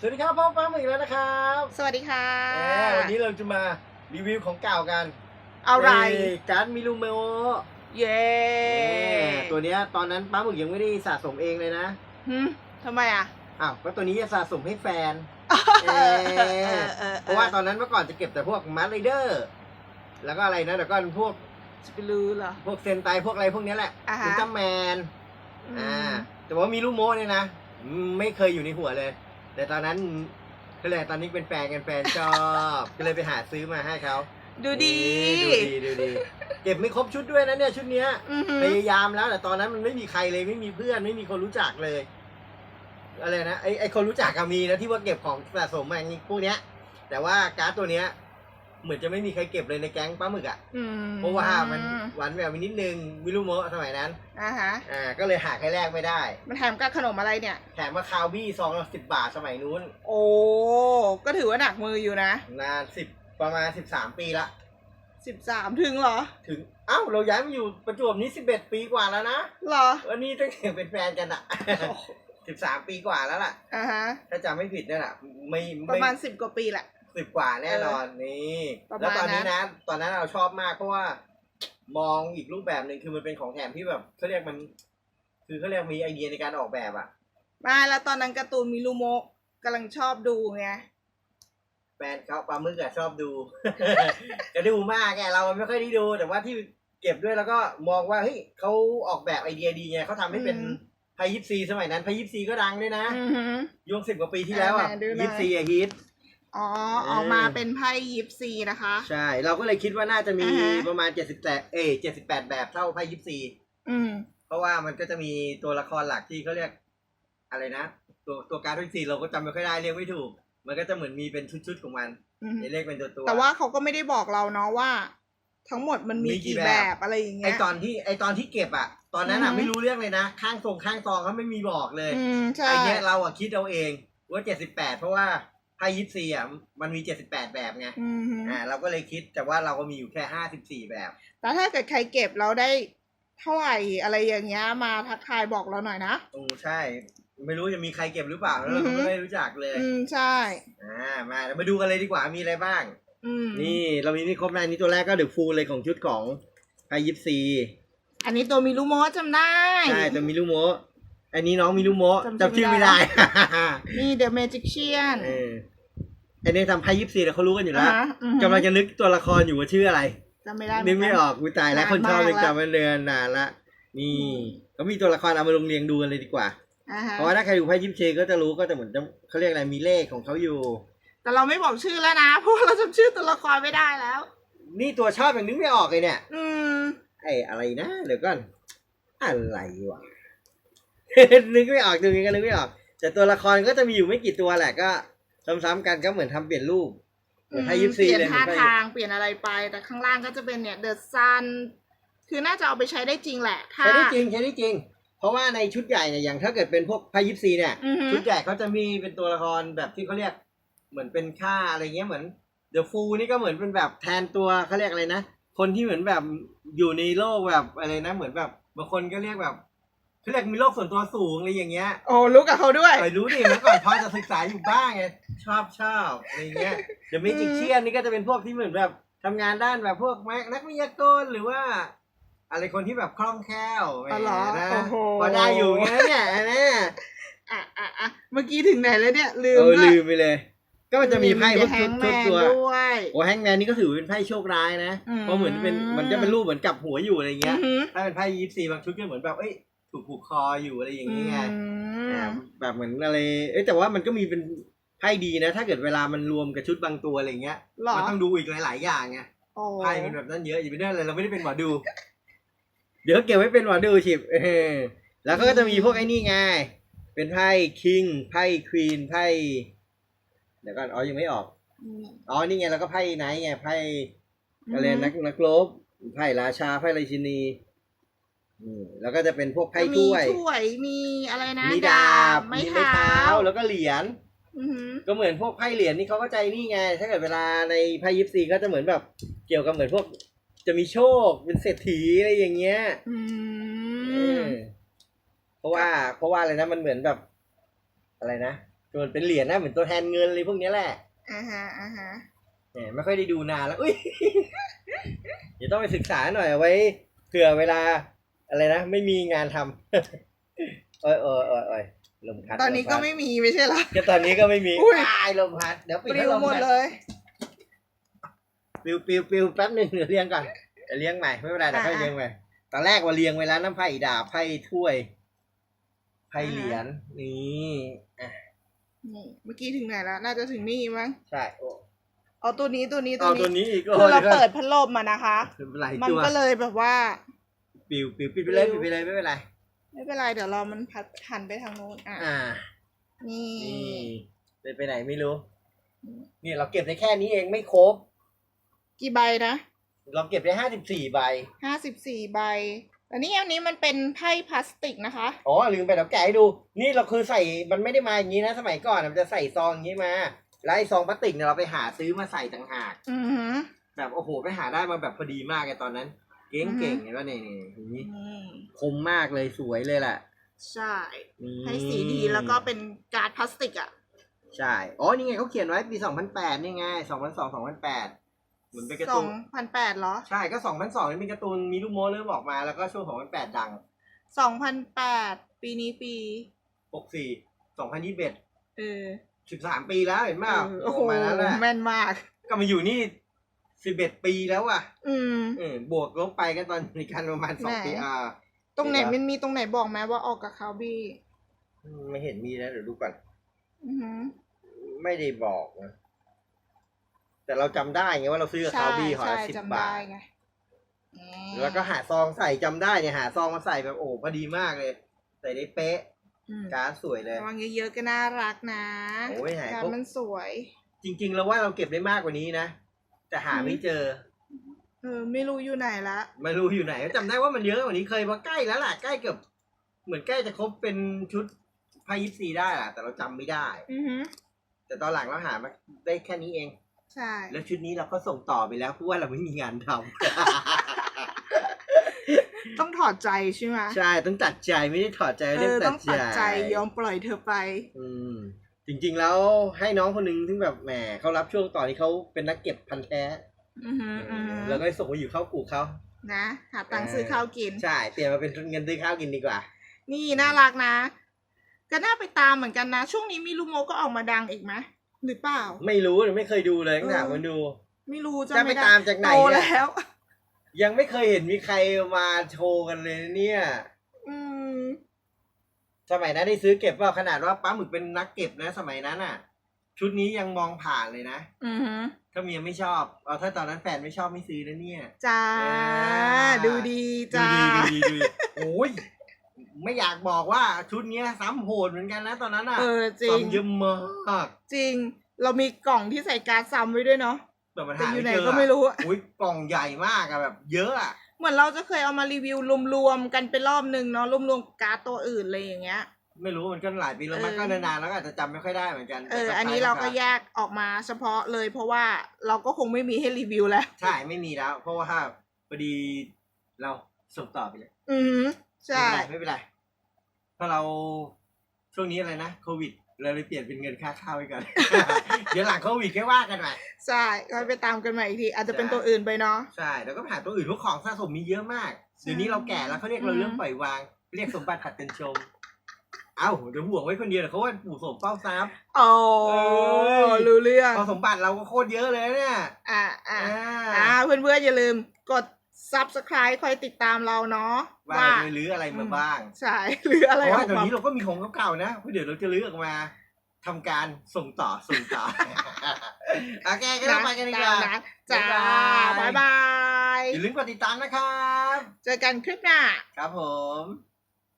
สวัสดีครับพ่อป้าหมึกแล้วนะครับสวัสดีค่ะ แหมวันนี้เราจะมารีวิวของเก่ากันอะไร นี่การ์ดมิลูเมโอเย้ตัวเนี้ยตอนนั้นป้าหมึกยังไม่ได้สะสมเองเลยนะหึทำไมอะอ้าวก็ตัวนี้จะสะสมให้แฟน เออเออเพราะว่าตอนนั้นเมื่อก่อนจะเก็บแต่พวกมาร์ไรเดอร์ แล้วก็อะไรนะแล้วก็พวกจะไปรู้เหรอ พวกเซนไตพวกอะไรพวกเนี้ยแหละอ่าฮะ อุลตร้าแมน อ่า แต่ว่ามีลูกโมเนี่ยนะอืมไม่เคยอยู่ในหัวเลย แต่ตอนนั้นก็เลยตอนนี้เป็นแฟนกันแฟนชอบ ก็เลยไปหาซื้อมาให้เขาดูดีนี่ดูดีดูดี เก็บไม่ครบชุดด้วยนะเนี่ยชุดเนี้ยอือหือพยายามแล้วแต่ตอนนั้นมันไม่มีใครเลยไม่มีเพื่อนไม่มีคนรู้จักเลยอะไรนะไอไอคนรู้จักก็มีนะที่ว่าเก็บของสะสมมาอย่างนี้พวกเนี้ย แต่ว่าการ์ดตัวเนี้ย เหมือนจะไม่มีใครเก็บเลยในแก๊งปลาหมึกอะอืมเพราะว่ามันหวานแหววไปนิดนึงมิลูโมะสมัยนั้นอ่าฮะอ่าก็เลยหาใครแรกไม่ได้ มันแถมกับขนมอะไรเนี่ย แถมมาคาวบี้ซองละสิบบาทสมัยนู้นโอ้ก็ถือว่าหนักมืออยู่นะนานสิบประมาณสิบสามปีละ สิบสามถึงเหรอถึงเอ้าเราย้ายมาอยู่ประจวบนี้สิบเอ็ดปีกว่าแล้วนะเหรอวันนี้ตั้งแต่เป็นแฟนกันอะสิบสามปีกว่าแล้วล่ะ อ่าฮะถ้าจำไม่ผิดนั่นแหละไม่ประมาณไสิบกว่าปีแหละ สิบกว่าแน่นอนนี่ประมาณแล้วตอนนี้นั้นะนตอนนั้นเราชอบมากเพราะว่า มองอีกรูปแบบหนึ่งคือมันเป็นของแถมที่แบบเขาเรียกมัน คือเขาเรียกมีไอเดียในการออกแบบอะมาแล้วตอนนั้นการ์ตูนมิลูโมะกำลังชอบดูไง แฟนเขาปลาหมึกอะชอบดูก็ดูมากไงเราไม่ค่อยได้ดู แต่ว่าที่เก็บด้วยแล้วก็มองว่าเฮ้ยเขาออกแบบไอเดียดีไงเขาทำให้เป็นอืม ไพยิปซีสมัยนั้นไพยิปซีก็ดังด้วยนะอือหือ ยุคสิบกว่าปีที่แล้วอะอ่าดูหน่อย ยิปซีอะฮิต อ๋อเออออกมาเป็นไพ่ยิปซีนะคะ ใช่ เราก็เลยคิดว่าน่าจะมีอ่าฮะ ประมาณเจ็ดสิบแปดเอเจ็ดสิบแปดแบบเท่าไพยิปซี อืม เพราะว่ามันก็จะมีตัวละครหลักที่เขาเรียก อะไรนะ ตัวตัวการ์ดยิปซีเราก็จำไม่ค่อยได้เรียกไม่ถูก มันก็จะเหมือนมีเป็นชุดๆของมันอืมจะเรียกเป็นตัวตัว แต่ว่าเขาก็ไม่ได้บอกเราเนาะว่า ทั้งหมดมันมีมีกี่กี่แบบแบบอะไรอย่างไอเงี้ย ตอนที่ไอตอนที่เก็บอะตอนนั้นอะอือฮึ ไม่รู้เรื่องเลยนะ ข้างทรงข้างซองเขาไม่มีบอกเลยอืมใช่ ไอเนี้ยเราอะคิดเอาเองว่าเจ็ดสิบแปดเพราะว่า ไพ่ยิปซีอะมันมีเจ็ดสิบแปดแบบไงอืมฮึอ่าเราก็เลยคิดแต่ว่าเราก็มีอยู่แค่ห้าสิบสี่แบบ แต่ถ้าเกิดใครเก็บเราได้เท่าไหร่อะไรอย่างเงี้ยมาทักทายบอกเราหน่อยนะ โอ้ใช่ ไม่รู้จะมีใครเก็บหรือเปล่าแล้วเราอือฮึก็ไม่รู้จักเลย อืม ใช่ อ่ามาเดี๋ยวมาดูกันเลยดีกว่ามีอะไรบ้าง อืมนี่เรามีนี่ครบนะอันนี้ตัวแรกก็เดือฟูลเลยของชุดของไพยิปซีอันนี้ตัวมิลูโมะจำได้ ใช่แต่มิลูโมะ อันนี้น้องมิลูโมะจำชื่จำชื่ออไม่ไม่ได้ ได้ นี่เดอะเมจิกเชียนเอออันนี้ทำไพยิปซีแต่เขารู้กันอยู่แล้วอือฮึ กำลังจะนึกตัวละครอยู่ว่าชื่ออะไร จำไม่ได้นึกไม่ออกกูตายแล้วนานคนชอบมากนึกแล้วจำไม่เรือนนานละ นี่ก็มีตัวละครเอามาลงเรียงดูกันเลยดีกว่า อ่าฮะเพราะว่าถ้าใครดูไพ่ยิปซีก็จะรู้ก็จะเหมือนจะเขาเรียกอะไรมีเลขของเขาอยู่ แต่เราไม่บอกชื่อแล้วนะเพราะว่าเราจำชื่อตัวละครไม่ได้แล้ว นี่ตัวชอบอย่างนึกไม่ออกเลยเนี่ย อืม ไอ้อะไรนะ เดี๋ยวก่อน อะไรวะ นึกไม่ออกดูยังไงก็นึกไม่ออก แต่ตัวละครก็จะมีอยู่ไม่กี่ตัวแหละก็ซ้ำๆกันก็เหมือนทำเปลี่ยนรูปเหมือนไพ่ยิปเปซีลี่ยนเลยท่าเหมือนไพ่ทางเปลี่ยนอะไรไป แต่ข้างล่างก็จะเป็นเนี่ยเดอะซันคือน่าจะเอาไปใช้ได้จริงแหละถ้าใช้ได้จริงใช้ได้จริง เพราะว่าในชุดใหญ่เนี่ยอย่างถ้าเกิดเป็นพวกไพ่ยิปซีเนี่ยอือฮึชุดใหญ่เขาจะมีเป็นตัวละครแบบที่เขาเรียกเหมือนเป็นค่าอะไรเงี้ยเหมือนเดอะฟูนี่ก็เหมือนเป็นแบบแทนตัวเขาเรียกอะไรนะคนที่เหมือนแบบอยู่ในโลกแบบอะไรนะ เหมือนแบบบางคนก็เรียกแบบ เขาเรียกมีโลกส่วนตัวสูงอะไรอย่างเงี้ยโอ้รู้กับเขาด้วยเออรู้ดิเมื่อก่อนพอจะศึกษาอยู่บ้างไงชอบชอบอะไรเงี้ยเดี๋ยวมิจิเชียนนี่ก็จะเป็นพวกที่เหมือนแบบทำงานด้านแบบพวกนักวิทยากรหรือว่า อะไรคนที่แบบคล่องแคล่วแหมอ๋อเหรอนะโอ้โห พอได้อยู่ไงเนี่ยนะอะอะอะเมื่อกี้ถึงไหนแล้วเนี่ยลืมเออด้วยลืมไปเลย ก็มันจะมีไพ่พวกแฮชุดงแมชุดนตัว ด้วย โอ้แฮงแมนนี่ก็ถือเป็นไพ่โชคร้ายนะ อืม เพราะเหมือนเป็นมันจะเป็นรูปเหมือนกับหัวอยู่อะไรเงี้ย อือหือ ถ้าเป็นไพ่ยิปซีบางชุดก็เหมือนแบบ เอ้ย ถูกผูกคออยู่อะไรอย่างอืเงี้ยมอ่าแบบเหมือนอะไร เอ้ยแต่ว่ามันก็มีเป็นไพ่ดีนะ ถ้าเกิดเวลามันรวมกับชุดบางตัวอะไรเงี้ยหรอมันต้องดูอีกหลาย ๆ อย่างไงโอ้ไพ่เป็นแบบนั้นเยอะอย่าไปเนื่องเลยเราไม่ได้เป็นหมอดู เดี๋ยวเก็บไว้เป็นหมอดูชิบเออแล้วก็จะมีพวกไอ้นี่ไงเป็นไพ่คิงไพ่ควีนไพ่เดี๋ยวก่อนอ๋อยังไม่ออกอืมอ๋อนี่ไงแล้วก็ไพ่ไนท์ไงไพ่อะไรนักนักลบไพ่ราชาไพ่ราชินี อืมแล้วก็จะเป็นพวกไพ่จะมีถ้วย ถ้วยมีอะไรนะมีดาบไม้มีไม้เท้าเท้าแล้วก็เหรียญ อือหือ ก็เหมือนพวกไพ่เหรียญนี่เขาก็ใจนี่ไง ถ้าเกิดเวลาในไพ่ยิปซีก็จะเหมือนแบบ เกี่ยวกับเหมือนพวกจะมีโชคเป็นเศรษฐีอะไรอย่างเงี้ยอืเอมอเพราะว่าเพราะว่าอะไรนะมันเหมือนแบบ อะไรนะกส่วนเป็นเหรียญนะเหมือนตัวแทนเงินอะไรพวกเนี้ยแหละอ่าฮะอ่าฮะ แหมไม่ค่อยได้ดูนานแล้วอุ้ย เดี๋ยวต้องไปศึกษาหน่อยเอาไว้เผื่อเวลา อะไรนะ ไม่มีงานทำโอ้ยโอ้ยโอ้ยโอ้ยลมพัดตอนนี้ก็ลพัดไม่มีไม่ใช่เหรอ ก็ตอนนี้ก็ไม่มีอุ้ย ตายลมพัด เดี๋ยวปิปดลิให้วลมหมดพัดเลยปิวปิวปิวแป๊บหนึ่งเดี๋ยวเลี้ยงก่อนเดี๋ยวเลี้ยงใหม่ไม่เป็นไรเดี๋ยวค่อยเลี้ยงใหม่ตอนแรกว่าเลี้ยงไว้แล้วน้ำไผ่ดาบไผ่ถ้วยไผ่เหรียญนี่อะนี่เมื่อกี้ถึงไหนแล้วน่าจะถึงนี่มั้งใช่โอ้เอาตัวนี้ตัวนี้ตัเอาวตัวนี้นี้อีกคือเราดี๋ยวก่นเปิดพัดลมมานะคะ หลายมันตัวก็เลยแบบว่า ปิวปิวปิดไปเลยปิปิวดไปเลยไม่เป็นไร ไม่เป็นไรเดี๋ยวรอมันพัดหันไปทางโน้นอะอ่า นี่นี่ไปไปไหนไม่รู้นี่เราเก็บได้แค่นี้เองไม่ครบ กี่ใบนะเราเก็บได้ห้าสิบสี่ใบห้าสิบสี่ใบแต่นี่อันนี้มันเป็นไพ่พลาสติกนะคะ อ๋อลืมไปเดี๋ยวแกะให้ดู นี่เราคือใส่มันไม่ได้มาอย่างนี้นะ สมัยก่อนมันจะใส่ซองอย่างนี้มาแล้วไอ้ซองพลาสติกเนี่ยเราไปหาซื้อมาใส่ต่างหากอือหือแบบโอ้โหไปหาได้มาแบบพอดีมากเลยตอนนั้น เก่งอือฮึเก่งเห็นป่ะนี่นี่อย่างนี้นี่คมมากเลยสวยเลยแหละใช่นี่ให้สีดีแล้วก็เป็นการ์ดพลาสติกอะใช่อ๋อนี่ไงเขาเขียนไว้ปีสองพันแปดนี่ไงสองพันสองสองพันแปดเหมือนเป็นการ์สอตูงนพันแปดเหรอใช่ก็สองพันสองนี่เป็นการ์ตูนมีลูกโม้เริ่มออกมาแล้วก็ช่วงสองพันแปดดังสองพันแปดปีนี้ปี หกสี่สองพันยี่สิบเอ็ดเออสิบสามปีแล้วเห็นเปล่าเออโอ้โหประมาณนั้นแหละแม่นมาก ก็มาอยู่นี่ สิบเอ็ดปีแล้วอะอืม เออบวกลบไปกันตอนในการประมาณสองไหนปีอ่าตรงไหนเดี๋ยวมันมีตรงไหนบอกไหมว่าออกกับคาวบี้อืมไม่เห็นมีนะเดี๋ยวดูก่อน อือหือ ไม่ได้บอกนะแต่เราจำได้ไงว่าเราซื้อกับใช่คาวบี้ห่อใช่ละสิบจำบาได้ท ไงอืมแล้วก็หาซองใส่จำได้เนี่ยหาซองมาใส่แบบโอ้พอดีมากเลย ใส่ได้เป๊ะอืมการ์ดสวยเลย ระวังเยอะๆก็น่ารักนะโอ้ยหายการครบมันสวย จริง ๆ แล้วว่าเราเก็บได้มากกว่านี้นะ แต่หาไม่เจอ เออไม่รู้อยู่ไหนละ ไม่รู้อยู่ไหนจำได้ว่ามันเยอะกว่านี้เคยมาใกล้แล้วล่ะใกล้เกือบเหมือนใกล้จะครบเป็นชุดพายิปซีได้ล่ะ แต่เราจำไม่ได้ อือหือแต่ตอนหลังเราหามาได้แค่นี้เอง ใช่ แล้วชุดนี้เราก็ส่งต่อไปแล้วเพราะว่าเราไม่มีงานทำ ต้องถอดใจใช่ไหมใช่ต้องตัดใจไม่ได้ถอดใจเอเรื่องอตัต้ดองใจตัดใจยอมปล่อยเธอไป อืม จริง ๆ แล้วให้น้องคนหนึงที่แบบแหมเขารับช่วงต่อที่เขาเป็นนักเก็บพันธุ์แท้อือหืออือหือแล้วก็ส่งไปอยู่เข้ากลุ่มเขา นะหาตังค์ซื้อข้าวกิน ใช่เปลี่ยนมาเป็นเงินซื้อข้าวกินดีกว่า นี่น่ารักนะ ก็น่าไปตามเหมือนกันนะ ช่วงนี้มีลูกโมก็ออกมาดังอีกไหมหรือเปล่า ไม่รู้หรือไม่เคยดูเลยต้องถามมันดู ไม่รู้จะจะไปไม่ได้ตามจากไหนโตเนี่ยแล้ว ยังไม่เคยเห็นมีใครมาโชว์กันเลยนะเนี่ยอืม สมัยนั้นได้ซื้อเก็บเปล่าขนาดว่าป้าหมึกเป็นนักเก็บนะ สมัยนั้นอะ ชุดนี้ยังมองผ่านเลยนะอือหือถ้าเมียไม่ชอบเอาถ้าตอนนั้นแฟนไม่ชอบไม่ซื้อนะเนี่ย จ้า อ่า ดูดีจ้าดูดีดูดีดูโอ้ยไม่อยากบอกว่าชุดเนี้ยซ้ำโหดเหมือนกันนะตอนนั้นอะเออจริง ซ้ำเยอะมากจริง เรามีกล่องที่ใส่การ์ดซ้ำไว้ด้วยเนาะแต่มันแต่หาอยู่ไหนไม่เจอก็ไม่รู้อุ้ยกล่องใหญ่มากอะแบบ เยอะอะ เหมือนเราจะเคยเอามารีวิวรวมๆกันไปรอบนึงเนาะรวมๆการ์ดตัวอื่นอะไรอย่างเงี้ย ไม่รู้มันก็หลายปีแล้วมันเออก็นานๆแล้วก็อาจจะจำไม่ค่อยได้เหมือนกันเออแต่อันนี้คล้เรายๆก็แยกออกมาเฉพาะเลย เพราะว่าเราก็คงไม่มีให้รีวิวแล้ว ใช่ไม่มีแล้ว เพราะว่าพอดีเราส่งต่อไปเลยอืมใช่ไม่เป็นไรไม่เป็นไรเพราะเราช่วงนี้อะไรนะโควิด เราเลยเปลี่ยนเป็นเงินค่าข้าวไปก่อน เดี๋ยวหลังโควิดแค่ว่ากันใหม่ใช่ก็ไปตามกันใหม่อีกที อาจจะเป็นใช่ตัวอื่นไปเนาะ ใช่แล้วก็หาตัวอื่นพวกของสะสมมีเยอะมากใช่เดี๋ยวนี้เราแก่แล้วเขาเรียกเราอืมเรื่องปล่อยวาง เรียกสมบัติผัดกันชม เอ้าเดี๋ยวห่วงไว้คนเดียวเดี๋ยวเขาว่าปู่สมเป้าทรัพย์โอ้เอ้ย รู้เรื่อง พอสมบัติเราก็โคตรเยอะเลยเนี่ย อ่าอ่าอ่าอ่าเพื่อนๆอย่าลืมกด subscribe คอยติดตามเราเนาะว่าว่าเราจะรื้ออะไรมาบ้างใช่หรืออะไรเพราะอว่าอกเดี๋ยวมานี้เราก็มีของเก่าๆนะเพราะเดี๋ยวเราจะรื้อออกมาทำการส่งต่อส่งต่อโอเคก็ต้องไปกันดีกว่าตมนั้นจ้าบ๊ายบายบ๊ายบายอย่าลืมกดติดตามนะครับ เจอกันคลิปหน้า ครับผม